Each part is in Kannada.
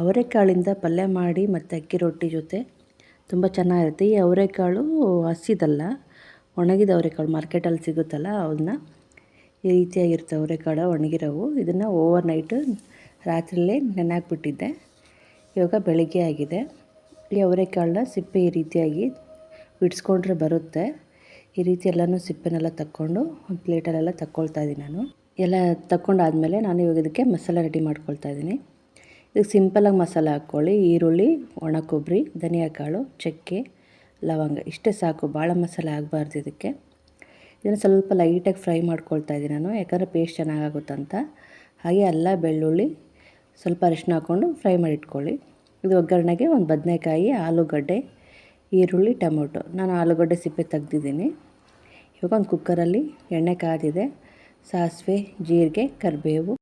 ಅವರೆಕಾಳಿಂದ ಪಲ್ಯ ಮಾಡಿ ಮತ್ತು ಅಕ್ಕಿ ರೊಟ್ಟಿ ಜೊತೆ. ತುಂಬ ಚೆನ್ನಾಗಿರುತ್ತೆ. ಈ ಅವರೆಕಾಳು ಹಸಿದಲ್ಲ, ಒಣಗಿದ ಅವರೆಕಾಳು ಮಾರ್ಕೆಟಲ್ಲಿ ಸಿಗುತ್ತಲ್ಲ ಅವನ್ನ ಈ ರೀತಿಯಾಗಿರುತ್ತೆ ಅವರೆಕಾಳು, ಒಣಗಿರೋವು. ಇದನ್ನು ಓವರ್ ನೈಟು ರಾತ್ರಿಯಲ್ಲೇ ನೆನಾಕ್ಬಿಟ್ಟಿದ್ದೆ ಇವಾಗ ಬೆಳಿಗ್ಗೆ ಆಗಿದೆ. ಈ ಅವರೆಕಾಳನ್ನ ಸಿಪ್ಪೆ ಈ ರೀತಿಯಾಗಿ ಬಿಡಿಸ್ಕೊಂಡ್ರೆ ಬರುತ್ತೆ. ಈ ರೀತಿ ಎಲ್ಲನೂ ಸಿಪ್ಪೆನೆಲ್ಲ ತಕ್ಕೊಂಡು, ಒಂದು ಪ್ಲೇಟಲ್ಲೆಲ್ಲ ತಕ್ಕೊಳ್ತಾ ಇದ್ದೀನಿ ನಾನು. ಎಲ್ಲ ತಕ್ಕೊಂಡಾದಮೇಲೆ ನಾನು ಇವಾಗ ಇದಕ್ಕೆ ಮಸಾಲೆ ರೆಡಿ ಮಾಡ್ಕೊಳ್ತಾ ಇದ್ದೀನಿ. ಇದಕ್ಕೆ ಸಿಂಪಲಾಗಿ ಮಸಾಲೆ ಹಾಕ್ಕೊಳ್ಳಿ, ಈರುಳ್ಳಿ, ಒಣ ಕೊಬ್ಬರಿ, ಧನಿಯಾ ಕಾಳು, ಚಕ್ಕೆ, ಲವಂಗ, ಇಷ್ಟೇ ಸಾಕು. ಭಾಳ ಮಸಾಲೆ ಆಗಬಾರ್ದು ಇದಕ್ಕೆ. ಇದನ್ನು ಸ್ವಲ್ಪ ಲೈಟಾಗಿ ಫ್ರೈ ಮಾಡ್ಕೊಳ್ತಾ ಇದ್ದೀನಿ ನಾನು, ಯಾಕಂದರೆ ಪೇಸ್ಟ್ ಚೆನ್ನಾಗಾಗುತ್ತಂತ ಹಾಗೆ ಅಲ್ಲ, ಬೆಳ್ಳುಳ್ಳಿ ಸ್ವಲ್ಪ ಅರಿಶಿನ ಹಾಕ್ಕೊಂಡು ಫ್ರೈ ಮಾಡಿ ಇಟ್ಕೊಳ್ಳಿ ಇದು ಒಗ್ಗರಣೆಗೆ ಒಂದು ಬದನೆಕಾಯಿ, ಆಲೂಗಡ್ಡೆ, ಈರುಳ್ಳಿ, ಟೊಮೊಟೊ. ನಾನು ಆಲೂಗಡ್ಡೆ ಸಿಪ್ಪೆ ತೆಗ್ದಿದ್ದೀನಿ. ಇವಾಗ ಒಂದು ಕುಕ್ಕರಲ್ಲಿ ಎಣ್ಣೆ ಕಾದಿದೆ, ಸಾಸಿವೆ, ಜೀರಿಗೆ, ಕರಿಬೇವು.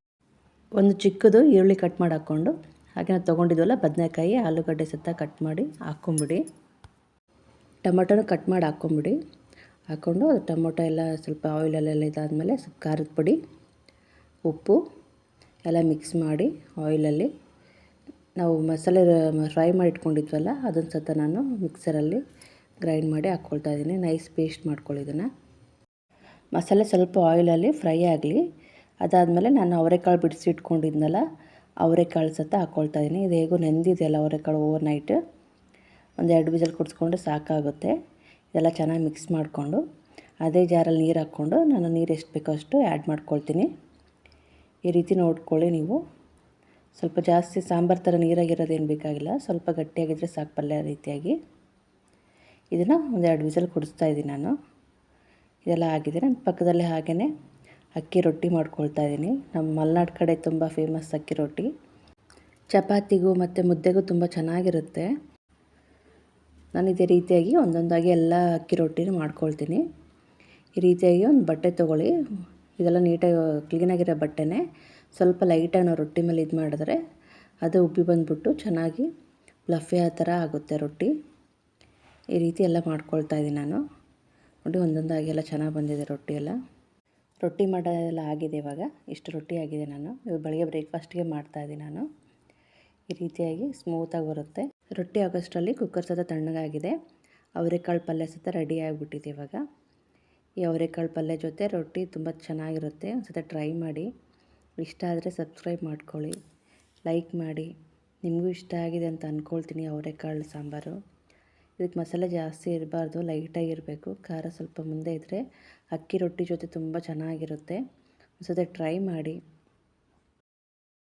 ಒಂದು ಚಿಕ್ಕದು ಈರುಳ್ಳಿ ಕಟ್ ಮಾಡಿ ಹಾಕ್ಕೊಂಡು, ಹಾಗೆ ನಾವು ತೊಗೊಂಡಿದ್ವಲ್ಲ ಬದನೆಕಾಯಿ, ಆಲೂಗಡ್ಡೆ ಸತ್ತ ಕಟ್ ಮಾಡಿ ಹಾಕ್ಕೊಂಬಿಡಿ. ಟೊಮೊಟೊನ ಕಟ್ ಮಾಡಿ ಹಾಕ್ಕೊಂಬಿಡಿ. ಹಾಕ್ಕೊಂಡು ಅದು ಟೊಮೊಟೊ ಎಲ್ಲ ಸ್ವಲ್ಪ ಆಯಿಲಲ್ಲೆಲ್ಲ ಇದಾದಮೇಲೆ ಸ್ವಲ್ಪ ಖಾರದ ಪುಡಿ, ಉಪ್ಪು ಎಲ್ಲ ಮಿಕ್ಸ್ ಮಾಡಿ ಆಯಿಲಲ್ಲಿ ನಾವು ಮಸಾಲೆ ಫ್ರೈ ಮಾಡಿ ಇಟ್ಕೊಂಡಿದ್ವಲ್ಲ, ಅದನ್ನು ಸತ ನಾನು ಮಿಕ್ಸರಲ್ಲಿ ಗ್ರೈಂಡ್ ಮಾಡಿ ಹಾಕ್ಕೊಳ್ತಾ ಇದ್ದೀನಿ. ನೈಸ್ ಪೇಸ್ಟ್ ಮಾಡ್ಕೊಳ್ಳಿ ಇದನ್ನು. ಮಸಾಲೆ ಸ್ವಲ್ಪ ಆಯಿಲಲ್ಲಿ ಫ್ರೈ ಆಗಲಿ. ಅದಾದಮೇಲೆ ನಾನು ಅವರೆಕಾಳು ಬಿಡಿಸಿ ಇಟ್ಕೊಂಡಿದ್ನಲ್ಲ ಅವರೆಕಾಳು ಸತ ಹಾಕ್ಕೊಳ್ತಾ ಇದ್ದೀನಿ. ಇದು ಹೇಗೂ ನೆಂದಿದೆಯಲ್ಲ ಅವರೆಕಾಳು ಓವರ್ ನೈಟ್ ಒಂದು ಎರಡು ವಿಸಲ್ ಕುಡಿಸ್ಕೊಂಡ್ರೆ ಸಾಕಾಗುತ್ತೆ. ಇದೆಲ್ಲ ಚೆನ್ನಾಗಿ ಮಿಕ್ಸ್ ಮಾಡಿಕೊಂಡು, ಅದೇ ಜಾರಲ್ಲಿ ನೀರು ಹಾಕ್ಕೊಂಡು ನಾನು ನೀರು ಎಷ್ಟು ಬೇಕೋ ಅಷ್ಟು ಆ್ಯಡ್ ಮಾಡ್ಕೊಳ್ತೀನಿ. ಈ ರೀತಿ ನೋಡ್ಕೊಳ್ಳಿ ನೀವು. ಸ್ವಲ್ಪ ಜಾಸ್ತಿ ಸಾಂಬಾರು ಥರ ನೀರಾಗಿರೋದೇನು ಬೇಕಾಗಿಲ್ಲ, ಸ್ವಲ್ಪ ಗಟ್ಟಿಯಾಗಿದ್ದರೆ ಸಾಕು ಪಲ್ಯ ರೀತಿಯಾಗಿ. ಇದನ್ನು ಒಂದೆರಡು ವಿಸಲ್ ಕುಡಿಸ್ತಾ ಇದ್ದೀನಿ ನಾನು. ಇದೆಲ್ಲ ಆಗಿದೆ. ನನ್ನ ಪಕ್ಕದಲ್ಲೇ ಹಾಗೆಯೇ ಅಕ್ಕಿ ರೊಟ್ಟಿ ಮಾಡ್ಕೊಳ್ತಾ ಇದ್ದೀನಿ. ನಮ್ಮ ಮಲೆನಾಡು ಕಡೆ ತುಂಬ ಫೇಮಸ್ ಅಕ್ಕಿ ರೊಟ್ಟಿ. ಚಪಾತಿಗೂ ಮತ್ತು ಮುದ್ದೆಗೂ ತುಂಬ ಚೆನ್ನಾಗಿರುತ್ತೆ. ನಾನು ಇದೇ ರೀತಿಯಾಗಿ ಒಂದೊಂದಾಗಿ ಎಲ್ಲ ಅಕ್ಕಿ ರೊಟ್ಟಿನೂ ಮಾಡ್ಕೊಳ್ತೀನಿ. ಈ ರೀತಿಯಾಗಿ ಒಂದು ಬಟ್ಟೆ ತೊಗೊಳ್ಳಿ. ಇದೆಲ್ಲ ನೀಟಾಗಿ ಕ್ಲೀನಾಗಿರೋ ಬಟ್ಟೆನೇ ಸ್ವಲ್ಪ ಲೈಟಾಗಿ ನಾವು ರೊಟ್ಟಿ ಮೇಲೆ ಇದು ಮಾಡಿದ್ರೆ ಅದು ಉಬ್ಬಿ ಬಂದುಬಿಟ್ಟು ಚೆನ್ನಾಗಿ ಲಫೆ ಆ ಥರ ಆಗುತ್ತೆ ರೊಟ್ಟಿ. ಈ ರೀತಿ ಎಲ್ಲ ಮಾಡ್ಕೊಳ್ತಾ ಇದ್ದೀನಿ ನಾನು. ನೋಡಿ, ಒಂದೊಂದಾಗಿ ಎಲ್ಲ ಚೆನ್ನಾಗಿ ಬಂದಿದೆ ರೊಟ್ಟಿ ಎಲ್ಲ. ರೊಟ್ಟಿ ಮಾಡೋದೆಲ್ಲ ಆಗಿದೆ ಇವಾಗ. ಇಷ್ಟು ರೊಟ್ಟಿ ಆಗಿದೆ ನಾನು. ಇವಾಗ ಬೆಳಗ್ಗೆ ಬ್ರೇಕ್ಫಾಸ್ಟ್ಗೆ ಮಾಡ್ತಾಯಿದ್ದೀನಿ ನಾನು. ಈ ರೀತಿಯಾಗಿ ಸ್ಮೂತಾಗಿ ಬರುತ್ತೆ. ರೊಟ್ಟಿ ಆಗೋಷ್ಟರಲ್ಲಿ ಕುಕ್ಕರ್ ಸತ ತಣ್ಣಗಾಗಿದೆ. ಅವರೆಕಾಳು ಪಲ್ಯ ಸಹಿತ ರೆಡಿ ಆಗಿಬಿಟ್ಟಿದೆ ಇವಾಗ. ಈ ಅವರೆಕಾಳು ಪಲ್ಯ ಜೊತೆ ರೊಟ್ಟಿ ತುಂಬ ಚೆನ್ನಾಗಿರುತ್ತೆ. ಒಂದು ಸತ ಟ್ರೈ ಮಾಡಿ. ಇಷ್ಟ ಆದರೆ ಸಬ್ಸ್ಕ್ರೈಬ್ ಮಾಡ್ಕೊಳ್ಳಿ. ಲೈಕ್ ಮಾಡಿ. ನಿಮಗೂ ಇಷ್ಟ ಆಗಿದೆ ಅಂತ ಅಂದ್ಕೊಳ್ತೀನಿ ಅವರೆಕಾಳು ಸಾಂಬಾರು. ಇದಕ್ಕೆ ಮಸಾಲೆ ಜಾಸ್ತಿ ಇರಬಾರ್ದು, ಲೈಟಾಗಿರಬೇಕು. ಖಾರ ಸ್ವಲ್ಪ ಮುಂದೆ ಇದ್ದರೆ ಅಕ್ಕಿ ರೊಟ್ಟಿ ಜೊತೆ ತುಂಬ ಚೆನ್ನಾಗಿರುತ್ತೆ. ಒಂದು ಸತಿ ಟ್ರೈ ಮಾಡಿ.